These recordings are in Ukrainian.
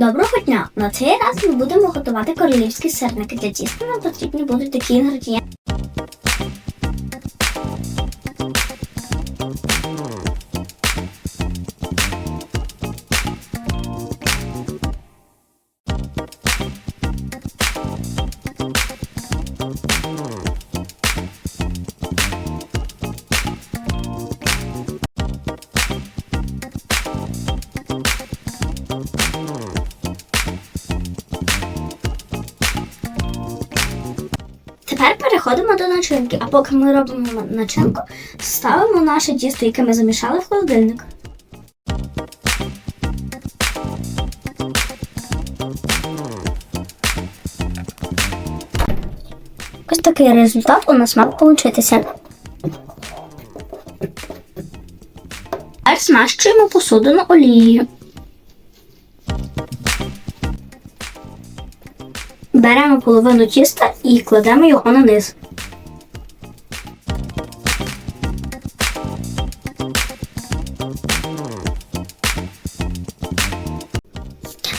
Доброго дня! На цей раз ми будемо готувати королівські сирники. Для тіста нам потрібні будуть такі інгредієнти. Переходимо до начинки. А поки ми робимо начинку, ставимо наше тісто, яке ми замішали в холодильник. Ось такий результат у нас мав получитися. Смащуємо посудину олією. Беремо половину тіста і кладемо його на низ.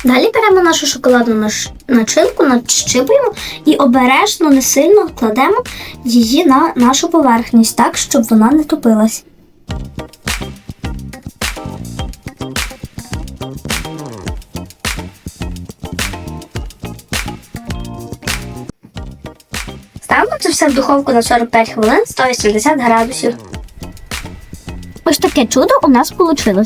Далі беремо нашу шоколадну начинку, начіпуємо і обережно, не сильно кладемо її на нашу поверхність так, щоб вона не топилась. Ставимо це все в духовку на 45 хвилин 180 градусів. Ось таке чудо у нас вийшло.